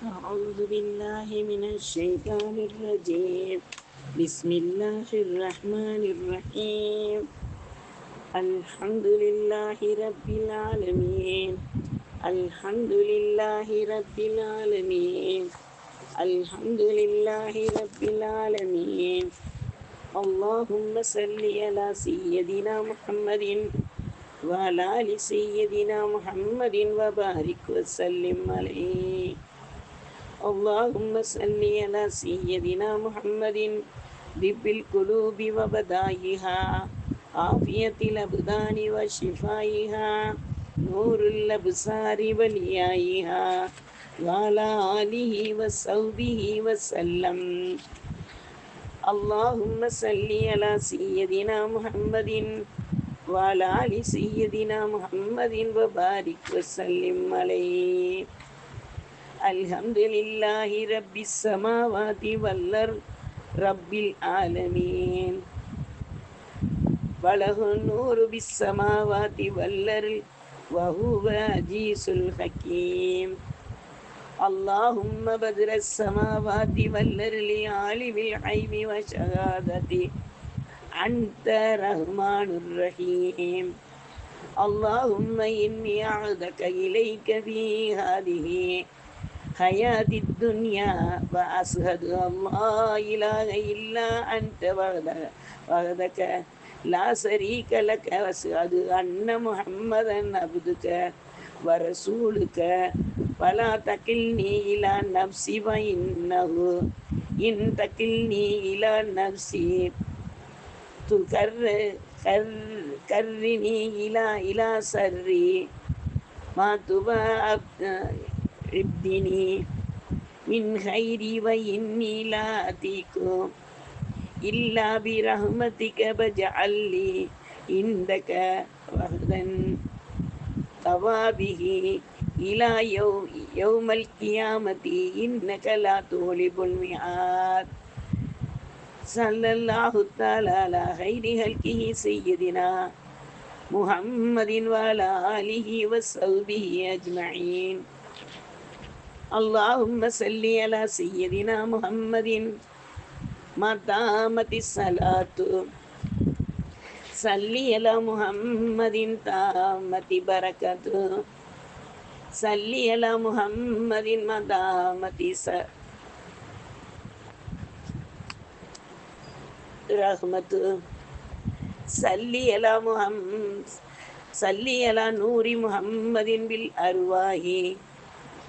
أعوذ بالله من الشيطان الرجيم بسم الله الرحمن الرحيم الحمد لله رب العالمين الحمد لله رب العالمين الحمد لله رب العالمين اللهم صل على سيدنا محمد وعلى آل سيدنا محمد وبارك وسلم عليه اللهم صل على سيدنا محمد طب القلوب وبدائها عافية الأبدان وشفائها نور الأبصار وليائها وعلى آله وصحبه وسلم اللهم صل على سيدنا محمد وعلى آل سيدنا محمد وبارك وسلم عليه الحمد لله رب السماوات والأرض رب العالمين وله النور بالسماوات والأرض وهو عزيز الحكيم اللهم بدر السماوات والأرض عالم الغيب وشهادة أنت رحمن الرحيم اللهم إني أعوذك إليك في هذه حياة الدنيا وأشهد أن لا إله إلا أنت وحدك لا شريك لك وأشهد أن محمدا عبدك ورسولك ولا تكلني إلى نفسي فإنه إن تكلني إلى نفسي تكر كرني إلى إلى سري ما تبا عبدني من خيري وإني لا أتيكم إلا برحمتك فاجعل لي عندك وحدا ثوابه إلى يوم, يوم القيامة إنك لا تغلب الميعاد صلى الله تعالى على خير خلقه سيدنا محمد وعلى آله وصحبه أجمعين اللهم صل على سيدنا محمد ما دامت الصلاة صل على محمد تامت بركته صل على محمد ما دامت رحمته صل على محمد صل على نور محمد بالأرواح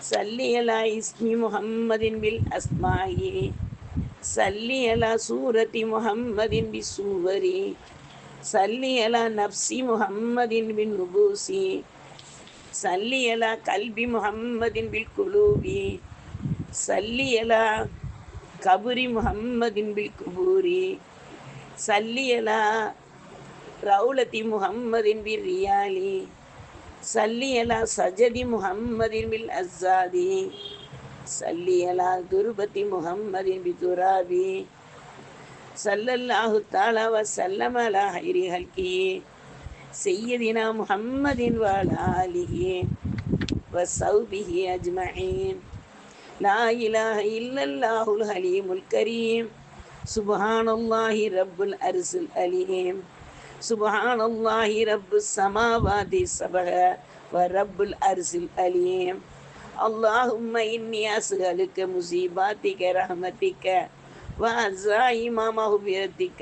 صل على اسم محمد بالأسماء صل على سورة محمد بالسور صل على نفس محمد بالنبوس صل على قلب محمد بالقلوب صل على قبر محمد بالقبور صل على رولة محمد بالريال صل على سجد محمد بالأزاد صل على تربة محمد بتراب صلى الله تعالى وسلم على خير خلقه سيدنا محمد وعلى آله وصحبه أجمعين لا إله إلا الله الحليم الكريم سبحان الله رب الأرض الأليم سبحان الله رب السماوات السبع ورب الأرض الأليم اللهم إني أسألك مصيباتك رحمتك وعزائم مغفرتك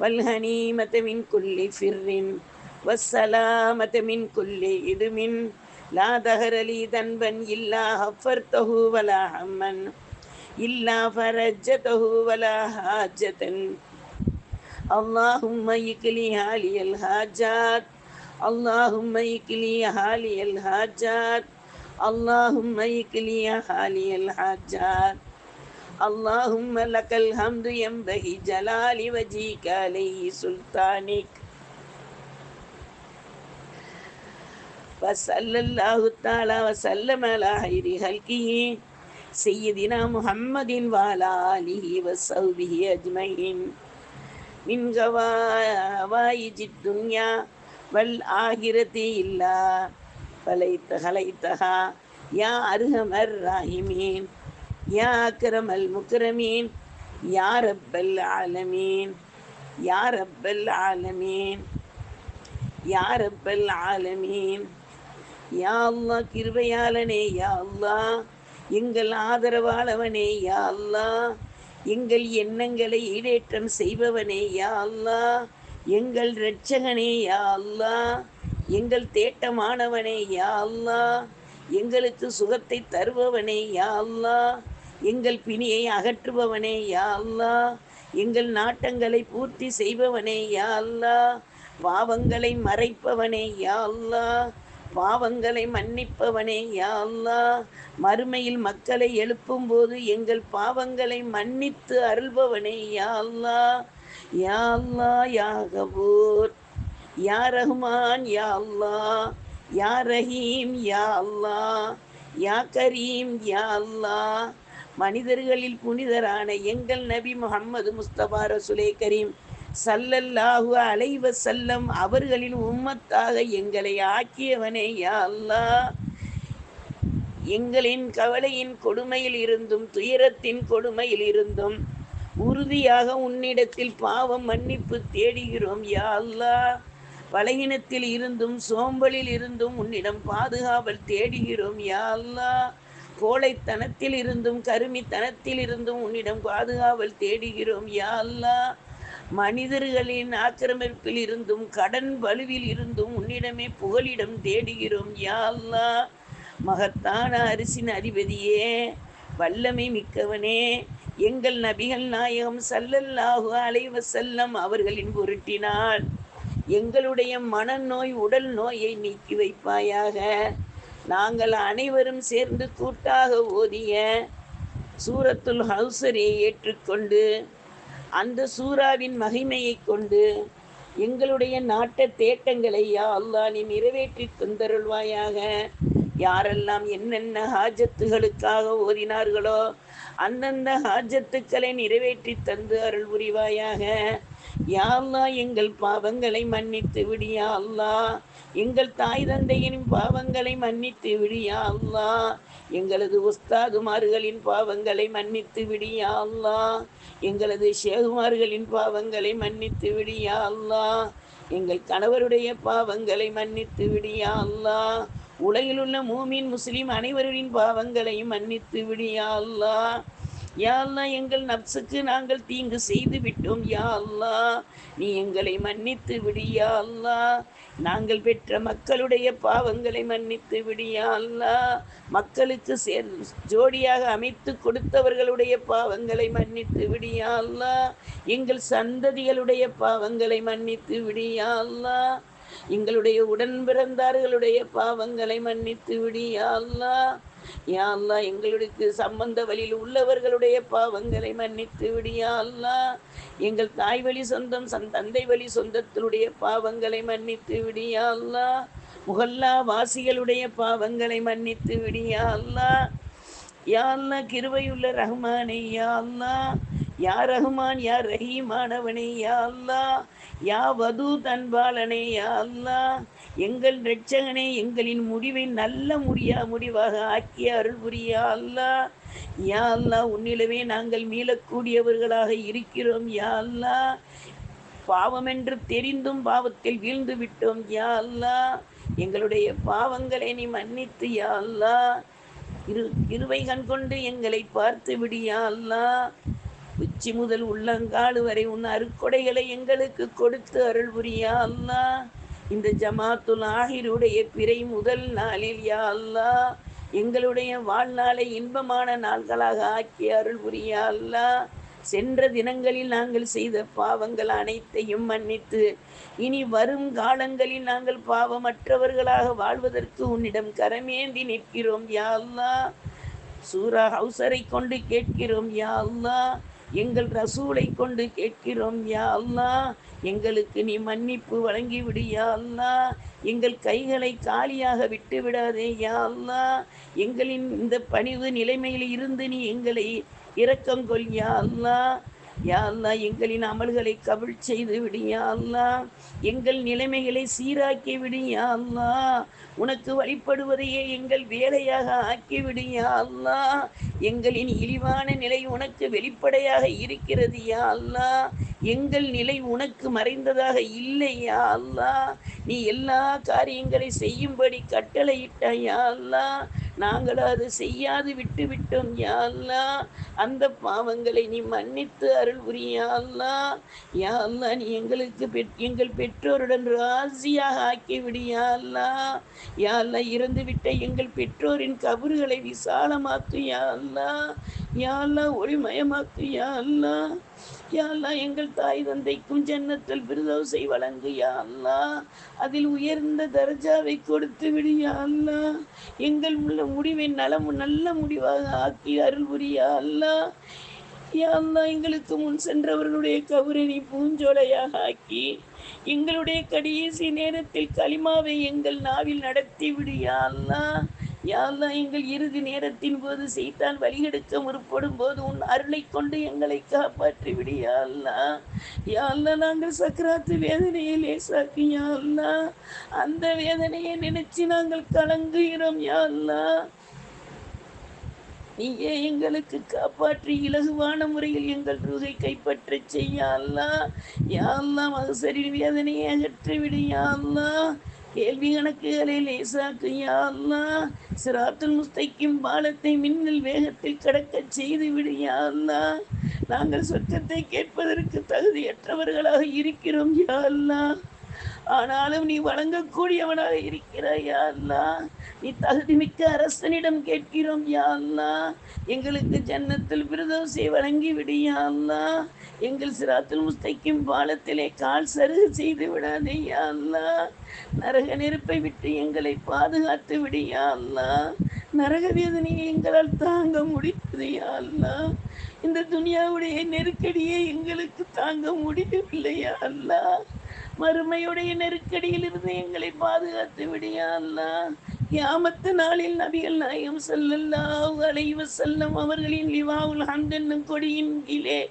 والهنيمة من كل فر والسلامة من كل إذم لا دهر لي ذنبا إلا غفرته ولا هما إلا فرجته ولا حاجة اللهم يكلي حالي الحاجات. اللهم يكلي حالي الحاجات. اللهم يكلي حالي الحاجات. اللهم لك الحمد ينبغي جلال وجهك عليه سلطانك. وصلى الله تعالى وسلم على خير خلقه سيدنا محمد وعلى آله وصحبه أجمعين. من غوائج الدنيا والآخرة إلا فليت خليتها யா அருகமர் ராஹிமீன் யா அக்ரமல் முக்ரமீன் யா ரப்பல் ஆலமீன் யா ரப்பல் ஆலமீன் யா ரப்பல் ஆலமீன் யா அல்லாஹ் கிருபையாளனே யா அல்லாஹ் எங்கள் ஆதரவாளவனே யா அல்லாஹ் எங்கள் எண்ணங்களை ஈடேற்றம் செய்பவனே யா அல்லா எங்கள் இரட்சகனே யா அல்லா எங்கள் தேட்டமானவனே யா அல்லா எங்களுக்கு சுகத்தை தருபவனே யா அல்லா எங்கள் பிணியை அகற்றுபவனே யா அல்லா எங்கள் நாட்டங்களை பூர்த்தி செய்பவனே யா அல்லா பாவங்களை மறைப்பவனே யா அல்லா பாவங்களை மன்னிப்பவனே யாழ்லா மறுமையில் மக்களை எழுப்பும் போது எங்கள் பாவங்களை மன்னித்து அருள்பவனே யாழ்லா யாழ்லா யாகபூர் யா ரஹ்மான் யாழ்லா யா ரஹீம் யாழ்லா யா கரீம் யாழ்லா மனிதர்களில் புனிதரான எங்கள் நபி முகம்மது முஸ்தபா ரசுலே கரீம். சல்லல்லாஹு அலைவ செல்லம் அவர்களின் உம்மத்தாக எங்களை ஆக்கியவனே யா அல்லாஹ். எங்களின் கவலையின் கொடுமையில் இருந்தும் துயரத்தின் கொடுமையில் இருந்தும் உறுதியாக உன்னிடத்தில் பாவம் மன்னிப்பு தேடுகிறோம் யா அல்லாஹ். பலகினத்தில் இருந்தும் சோம்பலில் இருந்தும் உன்னிடம் பாதுகாவல் தேடுகிறோம் யா கோழைத்தனத்தில் இருந்தும் கருமித்தனத்தில் இருந்தும் உன்னிடம் பாதுகாவல் தேடுகிறோம் யா மனிதர்களின் ஆக்கிரமிப்பில் இருந்தும் கடன் வலுவில் இருந்தும் உன்னிடமே புகலிடம் தேடுகிறோம். யா மகத்தான அரிசின் அதிபதியே வல்லமை மிக்கவனே. எங்கள் நபிகள் நாயகம் சல்லல்லாஹு அலைவ செல்லம் அவர்களின் பொருட்டினால் எங்களுடைய மனநோய் உடல் நோயை நீக்கி வைப்பாயாக. நாங்கள் அனைவரும் சேர்ந்து கூட்டாக ஓதிய சூரத்துல் ஹவுசரை ஏற்றுக்கொண்டு அந்த சூறாவின் மகிமையை கொண்டு எங்களுடைய நாட்ட தேட்டங்களை யா அல்லாஹ் நீ நிறைவேற்றி தந்தருள்வாயாக. யாரெல்லாம் என்னென்ன ஹாஜத்துகளுக்காக ஓதினார்களோ அந்தந்த ஹாஜத்துக்களை நிறைவேற்றி தந்து அருள் புரிவாயாக. யா எங்கள் பாவங்களை மன்னித்து விடியா அல்லாஹ். எங்கள் தாய் தந்தையின் பாவங்களை மன்னித்து விடியா அல்லாஹ். எங்களது உஸ்தாதுமார்களின் பாவங்களை மன்னித்து விடியா அல்லா எங்களது ஷேகுமார்களின் பாவங்களை மன்னித்து விடியா அல்லா எங்கள் கணவருடைய பாவங்களை மன்னித்து விடியா அல்லா உலகில் உள்ள மூமின் முஸ்லிம் அனைவரின் பாவங்களையும் மன்னித்து விடியா அல்லா யா எங்கள் நப்சுக்கு நாங்கள் தீங்கு செய்து விட்டோம் யா நீ எங்களை மன்னித்து விடியா நாங்கள் பெற்ற மக்களுடைய பாவங்களை மன்னித்து விடியா மக்களுக்கு சேர் ஜோடியாக அமைத்து கொடுத்தவர்களுடைய பாவங்களை மன்னித்து விடியா எங்கள் சந்ததிகளுடைய பாவங்களை மன்னித்து விடியா எங்களுடைய உடன் பிறந்தார்களுடைய பாவங்களை மன்னித்து விடியா யா அல்லா எங்களுக்கு சம்பந்த வழியில் உள்ளவர்களுடைய பாவங்களை மன்னித்து விடியா அல்லா. எங்கள் தாய் வழி சொந்தம் சந் தந்தை வழி சொந்தத்தினுடைய பாவங்களை மன்னித்து விடியா அல்லா. முகல்லா வாசிகளுடைய பாவங்களை மன்னித்து விடியா அல்லா. யா அல்லாஹ் கிருவையுள்ள ரஹ்மானே யா அல்லா. யா ரஹ்மான் யா ரஹீமானவனே யா அல்லா யா வது தன்பாலனே யா அல்லா எங்கள் இரட்சகனே எங்களின் முடிவை நல்ல முடியா முடிவாக ஆக்கிய அருள் புரியா அல்லா யா அல்லாஹ் உன்னிலவே நாங்கள் மீளக்கூடியவர்களாக இருக்கிறோம் யா அல்லா பாவம் என்று தெரிந்தும் பாவத்தில் வீழ்ந்து விட்டோம் யா அல்லா எங்களுடைய பாவங்களை நீ மன்னித்து யா அல்லா இரு இருவை கண் கொண்டு எங்களை பார்த்து விடியா அல்லா உச்சி முதல் உள்ளங்காடு வரை உன் அருக்கொடைகளை எங்களுக்கு கொடுத்து அருள் புரியா அல்லாஹ் இந்த ஜமாத்துல் ஆஹிருடைய பிறை முதல் நாளில் யா அல்லா. எங்களுடைய வாழ்நாளை இன்பமான நாள்களாக ஆக்கி அருள் புரியா அல்லாஹ் சென்ற தினங்களில் நாங்கள் செய்த பாவங்கள் அனைத்தையும் மன்னித்து இனி வரும் காலங்களில் நாங்கள் பாவமற்றவர்களாக வாழ்வதற்கு உன்னிடம் கரமேந்தி நிற்கிறோம் யா அல்லா. சூரா ஹவுசரை கொண்டு கேட்கிறோம் யா அல்லா. எங்கள் ரசூலை கொண்டு கேட்கிறோம் யா அல்லா எங்களுக்கு நீ மன்னிப்பு வழங்கி விடு யா அல்லா எங்கள் கைகளை காலியாக விட்டு விடாதே யா அல்லா எங்களின் இந்த பணிவு நிலைமையில் இருந்து நீ எங்களை இரக்கம் கொள் யா அல்லா யா அல்லா எங்களின் அமல்களை கவிழ் செய்து விடு யா அல்லா எங்கள் நிலைமைகளை சீராக்கி விடு யா அல்லா உனக்கு வழிபடுவதையே எங்கள் வேலையாக ஆக்கிவிடு யா அல்லா. எங்களின் இழிவான நிலை உனக்கு வெளிப்படையாக இருக்கிறது யா அல்லா. எங்கள் நிலை உனக்கு மறைந்ததாக இல்லை யா அல்லா. நீ எல்லா காரியங்களை செய்யும்படி கட்டளையிட்டாய் யா அல்லா. நாங்கள் அது செய்யாது விட்டு விட்டோம் யா அல்லா. அந்த பாவங்களை நீ மன்னித்து அருள் புரியா அல்லாஹ் யா அல்லா நீ எங்களுக்கு பெற் எங்கள் பெற்றோருடன் ராசியாக ஆக்கி அல்லா. யா அல்லாஹ் இறந்து விட்ட எங்கள் பெற்றோரின் கபறுகளை விசாலமாக்கு யா அல்லாஹ் யா ஒளிமயமாக்கு யா அல்லா யா எங்கள் தாய் தந்தைக்கும் ஜன்னத்தில் பிரதோசை வழங்கு யா அல்லா அதில் உயர்ந்த தர்ஜாவை கொடுத்து விடு யா அல்லா எங்கள் உள்ள முடிவை நலம் நல்ல முடிவாக ஆக்கி அருள் புரியா அல்லாஹ் யா எங்களுக்கு முன் சென்றவர்களுடைய கபரை நீ பூஞ்சோலையாக ஆக்கி எங்களுடைய கடைசி நேரத்தில் களிமாவை எங்கள் நாவில் நடத்தி விடு யா எங்கள் இறுதி நேரத்தின் போது செய்தான் வழிகெடுக்க முற்படும் போது உன் அருளை கொண்டு எங்களை காப்பாற்றி விடு யாழ்லா யாழ்லா நாங்கள் சக்கராத்து வேதனையை லேசாக்கு யாழ்லா அந்த வேதனையை நினைச்சு நாங்கள் கலங்குகிறோம் யாழ்லா நீயே எங்களுக்கு காப்பாற்றி இலகுவான முறையில் எங்கள் ரூகை கைப்பற்ற செய்ய அல்லா. யா மகசரின் வேதனையை அகற்றிவிடு விடு யா அல்லா. கேள்வி கணக்குகளை லேசாக்கு யா அல்லா. சிராத்துல் முஸ்தைக்கும் பாலத்தை மின்னல் வேகத்தில் கடக்க செய்து விடு யா நாங்கள் சொர்க்கத்தை கேட்பதற்கு தகுதியற்றவர்களாக இருக்கிறோம் யா ஆனாலும் நீ வழங்கக்கூடியவனாக இருக்கிறாய் யாருலா நீ நீ தகுதிமிக்க அரசனிடம் கேட்கிறோம் யாருலா எங்களுக்கு ஜன்னத்தில் பிரதோசை வழங்கி விடு யா அல்லா. எங்கள் சிராத்தில் முஸ்தைக்கும் பாலத்திலே கால் சருகு செய்து விடாதே யா அல்லா. நரக நெருப்பை விட்டு எங்களை பாதுகாத்து விடு நரக வேதனையை எங்களால் தாங்க முடித்தது யாருலா இந்த துனியாவுடைய நெருக்கடியை எங்களுக்கு தாங்க முடியவில்லையா அல்லா. மறுமையுடைய நெருக்கடியில் இருந்து எங்களை பாதுகாத்து விடியா அல்லா. கியாமத்து நாளில் நபிகள் நாயம் செல்லல்லாஹு அலைவ செல்லம் அவர்களின் லிவாவுல் ஹம்த் கொடியின் கீழே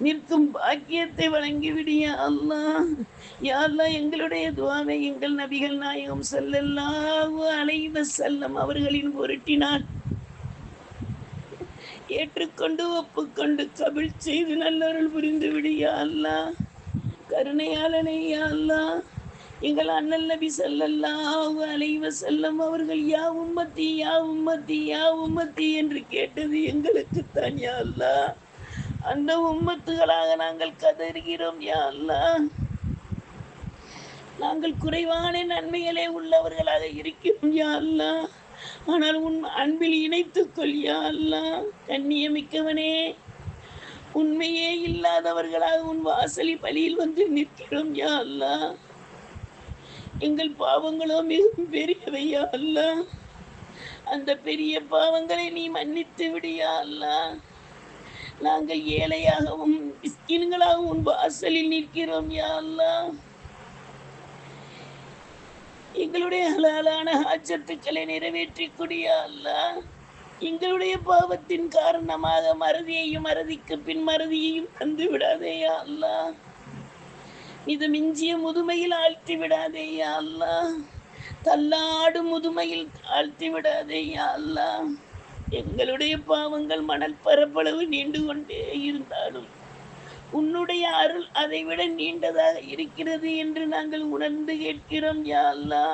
நிற்கும் பாக்கியத்தை வழங்கி விடியா அல்லாஹ் யா எங்களுடைய துவாவை எங்கள் நபிகள் நாயகம் செல்லல்லாஹு அலைவ செல்லம் அவர்களின் பொருட்டினான் ஏற்றுக்கொண்டு ஒப்புக்கொண்டு கபில் செய்து நல்லவர்கள் புரிந்து விடியா அல்லாஹ் கருணையாளனே யா எங்கள் அண்ணல் நபி ஸல்லல்லாஹு அலைவ செல்லம் அவர்கள் யா உம்மத்தி யா உம்மத்தி யா உம்மத்தி என்று கேட்டது எங்களுக்கு தான் யா அல்லா அந்த உம்மத்துகளாக நாங்கள் கதறுகிறோம் யா நாங்கள் குறைவான நன்மைகளே உள்ளவர்களாக இருக்கிறோம் யா அல்லா. ஆனால் உன் அன்பில் இணைத்துக் கொள் யா அல்லாஹ் கண்ணியமிக்கவனே உண்மையே இல்லாதவர்களாக உன் வாசலி பலியில் வந்து நிற்கிறோம் யா அல்லா எங்கள் பாவங்களோ மிகவும் பெரியவையா அல்லா அந்த பெரிய பாவங்களை நீ மன்னித்து விடியா அல்லா நாங்கள் ஏழையாகவும் மிஸ்கின்களாகவும் உன் வாசலில் நிற்கிறோம் யா அல்லா எங்களுடைய ஹலாலான ஆச்சத்துக்களை நிறைவேற்றிக் கொடியா அல்லா எங்களுடைய பாவத்தின் காரணமாக மறதியையும் மறதிக்கு பின் மறதியையும் தந்து விடாதேயா அல்லா இது மிஞ்சிய முதுமையில் ஆழ்த்தி விடாதேயா அல்லா தள்ளாடும் முதுமையில் ஆழ்த்தி விடாதேயா அல்லா எங்களுடைய பாவங்கள் மணல் பரப்பளவு நீண்டு கொண்டே இருந்தாலும் உன்னுடைய அருள் அதைவிட நீண்டதாக இருக்கிறது என்று நாங்கள் உணர்ந்து கேட்கிறோம் யா அல்லா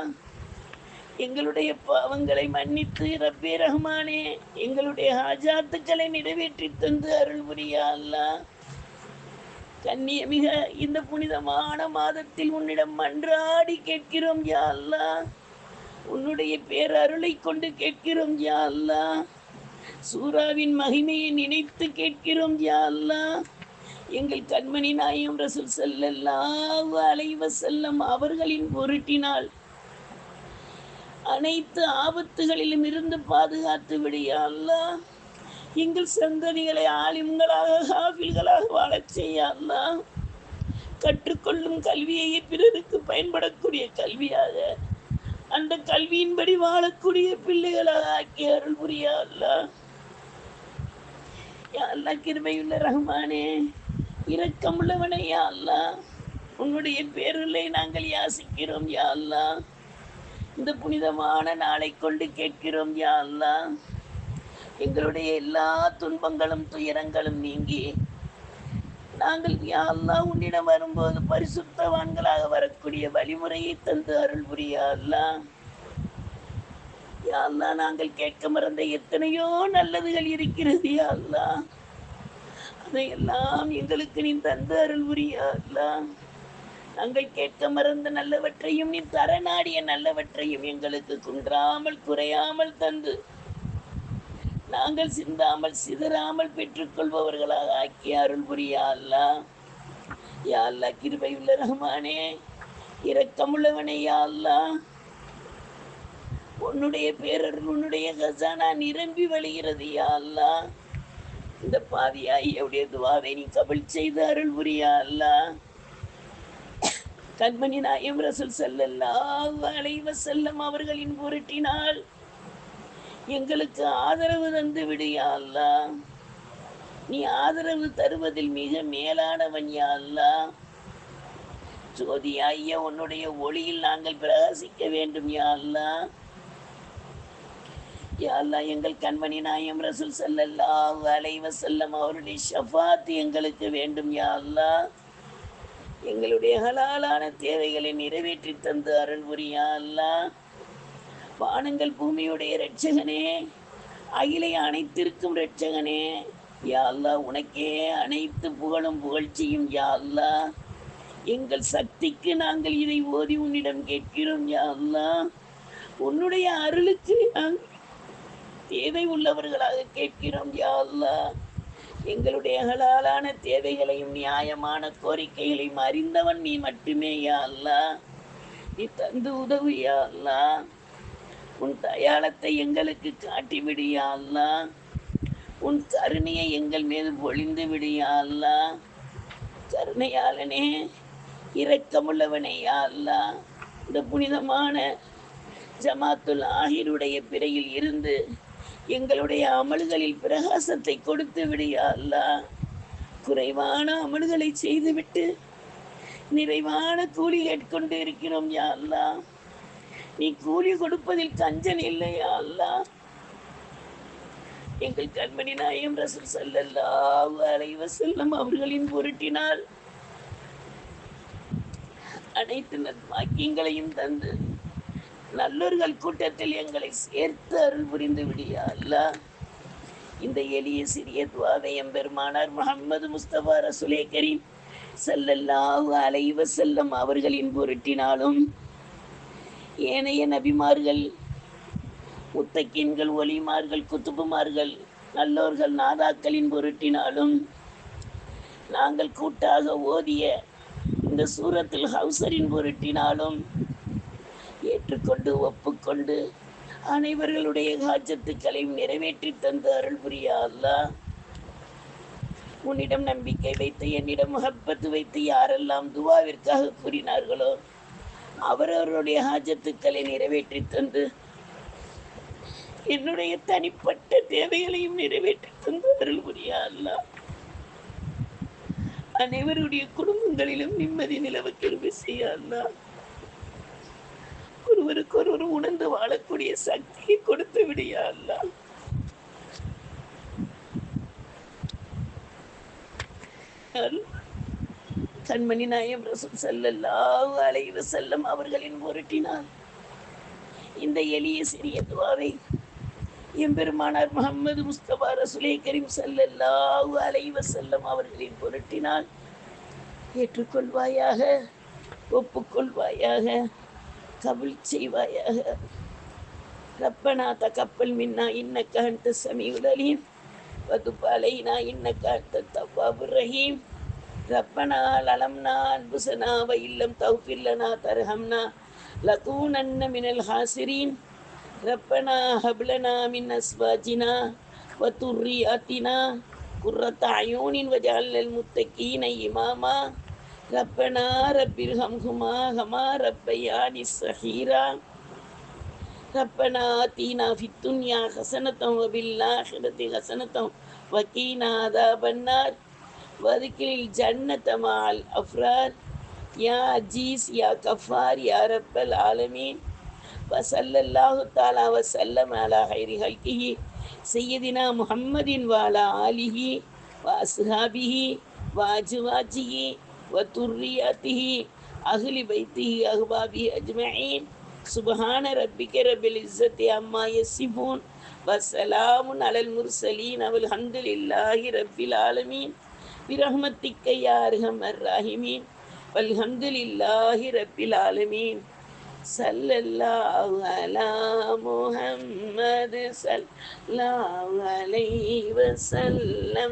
எங்களுடைய பாவங்களை மன்னித்து ரப்பே ரஹ்மானே எங்களுடைய ஹாஜாத்துக்களை நிறைவேற்றி தந்து அருள் புரியா அல்லாஹ் கண்ணியமிக இந்த புனிதமான மாதத்தில் உன்னிடம் மன்றாடி கேட்கிறோம் யா அல்லா. உன்னுடைய பேரருளை கொண்டு கேட்கிறோம் யா அல்லா. சூராவின் மகிமையை நினைத்து கேட்கிறோம் யா அல்லா. எங்கள் கண்மணி நாயும் ரசூல் ஸல்லல்லாஹு அலைவ செல்லம் அவர்களின் பொருட்டினால் அனைத்து ஆபத்துகளிலும் இருந்து பாதுகாத்து விடியா எங்கள் சந்ததிகளை ஆலிம்களாக ஹாஃபில்களாக வாழச் செய்ய கற்றுக்கொள்ளும் கல்வியை பிறருக்கு பயன்படக்கூடிய கல்வியாக அந்த கல்வியின்படி வாழக்கூடிய பிள்ளைகளாக ஆக்கி அருள் புரியா அல்லா யா அல்லாஹ் ரஹ்மானே இரக்கமுள்ளவனே யா அல்லாஹ். உன்னுடைய பேருளை நாங்கள் யாசிக்கிறோம் யா அல்லா இந்த புனிதமான நாளை கொண்டு கேட்கிறோம் யா எங்களுடைய எல்லா துன்பங்களும் துயரங்களும் நீங்கி நாங்கள் யா அல்லாஹ் உன்னிடம் வரும்போது பரிசுத்தவான்களாக வரக்கூடிய வழிமுறையை தந்து அருள் புரியா அல்லாஹ். யா நாங்கள் கேட்க மறந்த எத்தனையோ நல்லதுகள் இருக்கிறது யா அல்லாஹ். அதையெல்லாம் எங்களுக்கு நீ தந்து அருள் புரியா அல்லா நாங்கள் கேட்க மறந்த நல்லவற்றையும் நீ தரநாடிய நல்லவற்றையும் எங்களுக்கு குன்றாமல் குறையாமல் தந்து. நாங்கள் சிந்தாமல் சிதறாமல் பெற்றுக்கொள்பவர்களாக ஆக்கி அருள் புரியா அல்லா. யா அல்லா கிருபை உள்ள ரஹ்மானே இரக்கமுள்ளவனே யா அல்லா. உன்னுடைய பேரருள் உன்னுடைய கசானா நிரம்பி வழிகிறது யா அல்லா. இந்த பாவியாயியுடைய துவாவை நீ கபல் செய்து அருள் புரியா அல்லா. கண்மணி நாயம் ரசூல் செல்லல்லாஹு அலைஹி வஸல்லம் அவர்களின் பொருட்டினால் எங்களுக்கு ஆதரவு தந்து விடு யா நீ ஆதரவு தருவதில் மிக மேலானவன் யா அல்லாஹ். ஐயா உன்னுடைய ஒளியில் நாங்கள் பிரகாசிக்க வேண்டும் யா அல்லா யா எங்கள் கண்மணி நாயம் ரசூல் ஸல்லல்லாஹு அலைஹி வஸல்லம் அவருடைய ஷஃபாத் எங்களுக்கு வேண்டும் யா அல்லா எங்களுடைய ஹலாலான தேவைகளை நிறைவேற்றி தந்து அருள் புரியா அல்லா. வானங்கள் பூமியுடைய இரட்சகனே அகிலை அனைத்திற்கும் இரட்சகனே. யா அல்லா உனக்கே அனைத்து புகழும் புகழ்ச்சியும் யா அல்லா. எங்கள் சக்திக்கு நாங்கள் இதை ஓதி உன்னிடம் கேட்கிறோம் யா அல்லா. உன்னுடைய அருளுக்கு நாங்கள் தேவை உள்ளவர்களாக கேட்கிறோம் யா அல்லா. எங்களுடைய ஹலாலான தேவைகளையும் நியாயமான கோரிக்கைகளையும் அறிந்தவன் நீ மட்டுமே யா அல்லாஹ் நீ தந்து உதவு யா உன் தயாளத்தை எங்களுக்கு காட்டி விடியா அல்லா? உன் கருணையை எங்கள் மீது பொழிந்து விடியா அல்லா? கருணையாளனே இரக்கமுள்ளவனே யா அல்லா? இந்த புனிதமான ஜமாத்துல் ஆஹிருடைய பிறையில் இருந்து எங்களுடைய அமல்களில் பிரகாசத்தை கொடுத்து விடியா அல்லா. குறைவான அமல்களை செய்துவிட்டு நிறைவான கூலி கேட்கொண்டு இருக்கிறோம் யா அல்லா. நீ கூலி கொடுப்பதில் கஞ்சன் இல்லையா அல்லா. எங்கள் கண்மணி நாயம் ரசூல் சல்லல்லாஹு அலைஹி வஸல்லம் அவர்களின் பொருட்டினால் அனைத்து நற்பாக்கியங்களையும் தந்து நல்லோர்கள் கூட்டத்தில் எங்களை சேர்த்து அருள் புரிந்து விடியா அல்லா. இந்த எளிய சிறிய துவாவை எம்பெருமானார் முகமது முஸ்தபா ரசுலே கரீம் செல்லல்லாஹு அலைவ செல்லம் அவர்களின் பொருட்டினாலும் ஏனைய நபிமார்கள் முத்தக்கின்கள் ஒலிமார்கள் குத்துபுமார்கள் நல்லோர்கள் நாதாக்களின் பொருட்டினாலும் நாங்கள் கூட்டாக ஓதிய இந்த சூரத்தில் ஹவுசரின் பொருட்டினாலும் ஏற்றுக்கொண்டு ஒப்புக்கொண்டு அனைவர்களுடைய காஜத்துக்களையும் நிறைவேற்றி தந்து அருள் புரியா உன்னிடம் நம்பிக்கை வைத்து என்னிடம் முகப்பத்து வைத்து யாரெல்லாம் துவாவிற்காக கூறினார்களோ அவரவருடைய ஹாஜத்துக்களை நிறைவேற்றி தந்து என்னுடைய தனிப்பட்ட தேவைகளையும் நிறைவேற்றி தந்து அருள் புரியா அல்லாஹ் அனைவருடைய குடும்பங்களிலும் நிம்மதி நிலவ கிருபை செய்ய அல்லா. ஒருவருக்கு ஒருவர் உணர்ந்து வாழக்கூடிய சக்தியை கொடுத்து விடியா அல்லாஹ் கண்மணி நாயம் ரசூல் ஸல்லல்லாஹு அலைவ செல்லம் அவர்களின் முரட்டினார் இந்த எளிய சிறிய துவாவை எம்பெருமானார் முகமது முஸ்தபா ரசுலே கரீம் ஸல்லல்லாஹு அலைவ செல்லம் அவர்களின் பொருட்டினால் ஏற்றுக்கொள்வாயாக ஒப்புக்கொள்வாயாக கபுல் செய்வாயாக ரப்பனா தகப்பல் மின்னா இன்னக்க அன்த சமீல் அலீம் வதுபாலைனா இன்னக்க அன்த தவாபு ரஹீம் ரப்பனா லலம்னா அன்புசனா வ இல்லம் தௌஃபில்லனா தர்ஹம்னா லகூனன்ன மினல் ஹாசிரீன். ரப்பனா ஹப்லனா மின் அஸ்வாஜினா வதுர்ரியாத்தினா. குர்ரத்த அயூனின் வஜாலல் முத்தகீன இமாமா. ربنا رب ارحمهما كما ربياني صغيرا ربنا آتنا في الدنيا حسنة وفي الآخرة حسنة وقنا عذاب النار وادخل الجنة مع الأفراد يا عزيز يا كفار يا رب العالمين وصلى الله تعالى وسلم على خير خلقه سيدنا محمد وعلى آله وأصحابه وأزواجه وذريته أهل بيته أحبابه أجمعين سبحان ربك رب العزة عما يصفون وسلام على المرسلين والحمد لله رب العالمين برحمتك يا أرحم الراحمين والحمد لله رب العالمين صلى الله على محمد صلى الله عليه وسلم